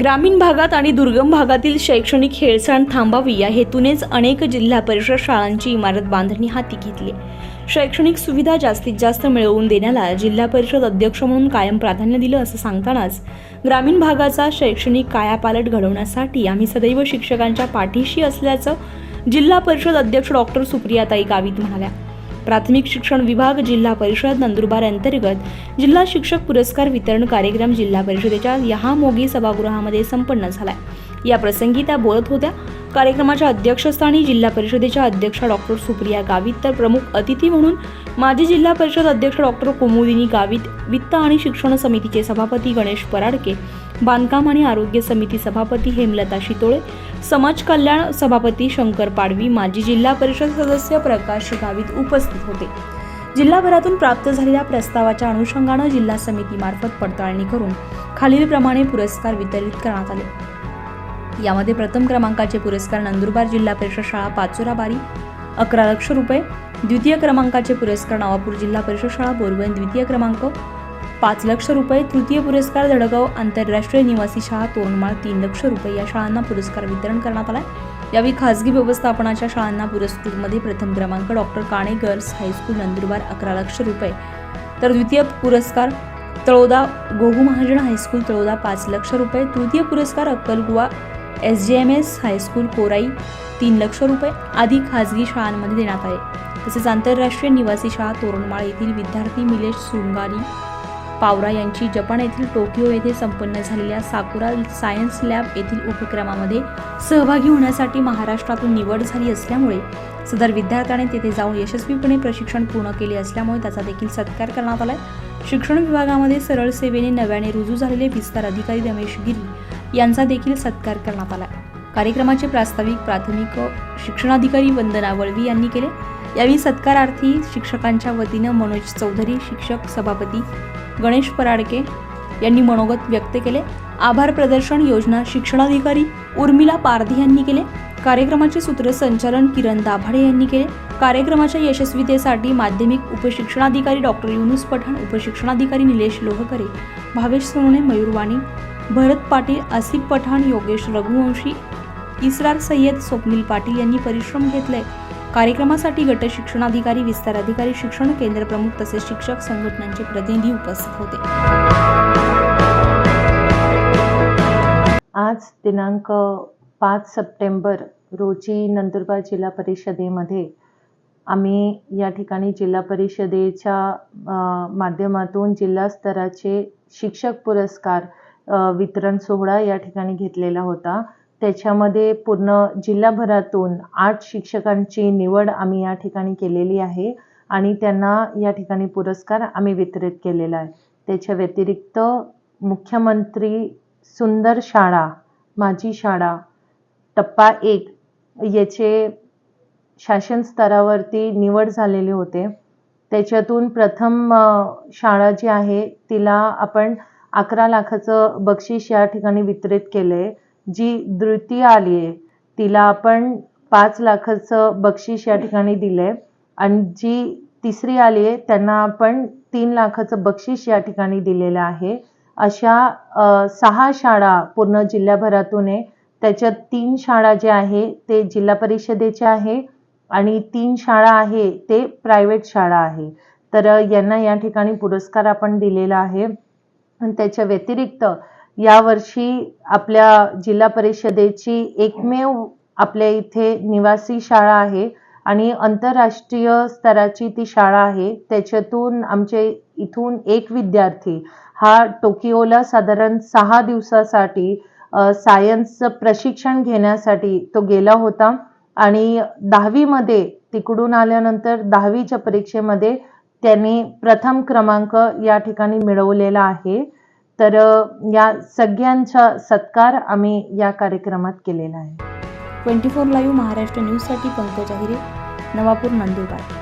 ग्रामीण भागात आणि दुर्गम भागातील शैक्षणिक हेळसांड थांबावी या हेतूनेच अनेक जिल्हा परिषद शाळांची इमारत बांधणी हाती घेतली शैक्षणिक सुविधा जास्तीत जास्त मिळवून देण्याला जिल्हा परिषद अध्यक्ष म्हणून कायम प्राधान्य दिलं असं सांगतानाच ग्रामीण भागाचा शैक्षणिक कायापालट घडवण्यासाठी आम्ही सदैव शिक्षकांच्या पाठीशी असल्याचं जिल्हा परिषद अध्यक्ष डॉक्टर सुप्रियाताई गावित म्हणाल्या. प्राथमिक शिक्षण विभाग जिल्हा परिषद नंदुरबार अंतर्गत जिल्हा शिक्षक पुरस्कार वितरण कार्यक्रम जिल्हा परिषदेच्या यहामोगी सभागृहामध्ये संपन्न झाला या प्रसंगी त्या बोलत होत्या. कार्यक्रमाच्या अध्यक्षस्थानी जिल्हा परिषदेच्या अध्यक्षा डॉक्टर सुप्रिया गावित तर प्रमुख अतिथी म्हणून माजी जिल्हा परिषद अध्यक्ष डॉक्टर कुमुदिनी गावित वित्त आणि शिक्षण समितीचे सभापती गणेश पराडके बांधकाम आणि आरोग्य समिती सभापती हेमलता शितोळे समाज कल्याण सभापती शंकर पाडवी माजी जिल्हा परिषद सदस्य प्रकाश गावित उपस्थित होते. जिल्हाभरातून प्राप्त झालेल्या प्रस्तावाच्या अनुषंगानं जिल्हा समितीमार्फत पडताळणी करून खालीलप्रमाणे पुरस्कार वितरित करण्यात आले. यामध्ये प्रथम क्रमांकाचे पुरस्कार नंदुरबार जिल्हा परिषद शाळा पाचोरा बारी अकरा लक्ष रुपये द्वितीय क्रमांकाचे पुरस्कार नवापूर जिल्हा परिषद शाळा बोरवण द्वितीय क्रमांक पाच लक्ष रुपये तृतीय पुरस्कार धडगाव आंतरराष्ट्रीय निवासी शाळा तोरणमाळ तीन लक्ष रुपये या शाळांना पुरस्कार वितरण करण्यात आला यावेळी खासगी व्यवस्थापनाच्या शाळांना पुरस्कृतमध्ये प्रथम क्रमांक doctor Kane girls high school Nandurbar अकरा लक्ष रुपये. तर द्वितीय पुरस्कार तळोदा गोहू महाजन हायस्कूल तळोदा पाच लक्ष रुपये. तृतीय पुरस्कार अक्कलगुवा S G M S high school Korai तीन लक्ष रुपये आदी खाजगी शाळांमध्ये देण्यात आले. तसेच आंतरराष्ट्रीय निवासी शाळा तोरणमाळ येथील विद्यार्थी मिलेश सुंगारी पावरा यांची जपान येथील टोकियो येथे संपन्न झालेल्या साकुरा सायन्स लॅब येथील उपक्रमामध्ये सहभागी होण्यासाठी महाराष्ट्रातून निवड झाली असल्यामुळे सदर विद्यार्थ्याने तेथे जाऊन यशस्वीपणे प्रशिक्षण पूर्ण केले असल्यामुळे त्याचा देखील सत्कार करण्यात आलाय. शिक्षण विभागामध्ये सरळ सेवेने नव्याने रुजू झालेले विस्तार अधिकारी रमेश गिरी यांचा देखील सत्कार करण्यात आला कार्यक्रमाचे प्रास्ताविक प्राथमिक शिक्षणाधिकारी वंदना वळवी यांनी केले. यावेळी सत्कारार्थी शिक्षकांच्या वतीनं मनोज चौधरी शिक्षक सभापती गणेश पराडके यांनी मनोगत व्यक्त केले. आभार प्रदर्शन योजना शिक्षणाधिकारी उर्मिला पारधी यांनी केले. कार्यक्रमाचे सूत्रसंचालन किरण दाभाडे यांनी केले. कार्यक्रमाच्या यशस्वीतेसाठी माध्यमिक उपशिक्षणाधिकारी डॉक्टर युनुस पठाण उपशिक्षणाधिकारी निलेश लोहकरे भावेश सोनोने मयूरवाणी भरत पाटील आसिफ पठाण योगेश रघुवंशी इसरार सय्यद स्वप्नील पाटील यांनी परिश्रम घेतले. कार्यक्रमासाठी गट शिक्षणाधिकारी विस्तार अधिकारी शिक्षण केंद्र प्रमुख तसेच शिक्षक संघटनांचे प्रतिनिधी उपस्थित होते. आज दिनांक पाच सप्टेंबर रोजी नंदुरबार जिल्हा परिषदेमध्ये आम्ही या ठिकाणी जिल्हा परिषदेच्या माध्यमातून जिल्हा स्तराचे शिक्षक पुरस्कार वितरण सोहळा या ठिकाणी घेतलेला होता. त्याच्यामध्ये पूर्ण जिल्हाभरातून आठ शिक्षकांची निवड आम्ही या ठिकाणी केलेली आहे आणि त्यांना या ठिकाणी पुरस्कार आम्ही वितरित केलेला आहे. त्याच्या व्यतिरिक्त मुख्यमंत्री सुंदर शाळा माझी शाळा टप्पा एक याचे शासन स्तरावरती निवड झालेले होते. त्याच्यातून प्रथम शाळा जी आहे तिला आपण अकरा लाखाचं बक्षीस या ठिकाणी वितरित केलं आहे जी द्वितीय आली आहे तिला आपण पाच लाखाचं बक्षीस या ठिकाणी दिलं आहे आणि जी तिसरी आली आहे त्यांना आपण तीन लाखाचं बक्षीस या ठिकाणी दिलेलं आहे. अशा सहा शाळा पूर्ण जिल्ह्याभरातून आहे. त्याच्यात तीन शाळा जे आहे ते जिल्हा परिषदेच्या आहे आणि तीन शाळा आहे ते प्रायव्हेट शाळा आहे. तर यांना या ठिकाणी पुरस्कार आपण दिलेला आहे. आणि त्याच्या व्यतिरिक्त यावर्षी आपल्या जिल्हा परिषदेची एकमेव आपल्या इथे निवासी शाळा आहे आणि आंतरराष्ट्रीय स्तराची ती शाळा आहे. त्याच्यातून आमचे इथून एक विद्यार्थी हा टोकियोला साधारण सहा दिवसासाठी सायन्सचं प्रशिक्षण घेण्यासाठी तो गेला होता. आणि दहावीमध्ये तिकडून आल्यानंतर दहावीच्या परीक्षेमध्ये त्यांनी प्रथम क्रमांक या ठिकाणी मिळवलेला आहे. तर या सगळ्यांचा सत्कार आम्ही या कार्यक्रमात केलेला आहे. ट्वेंटी फोर लाईव्ह महाराष्ट्र न्यूजसाठी पंकज अहिरे नवापूर नंदुरबार.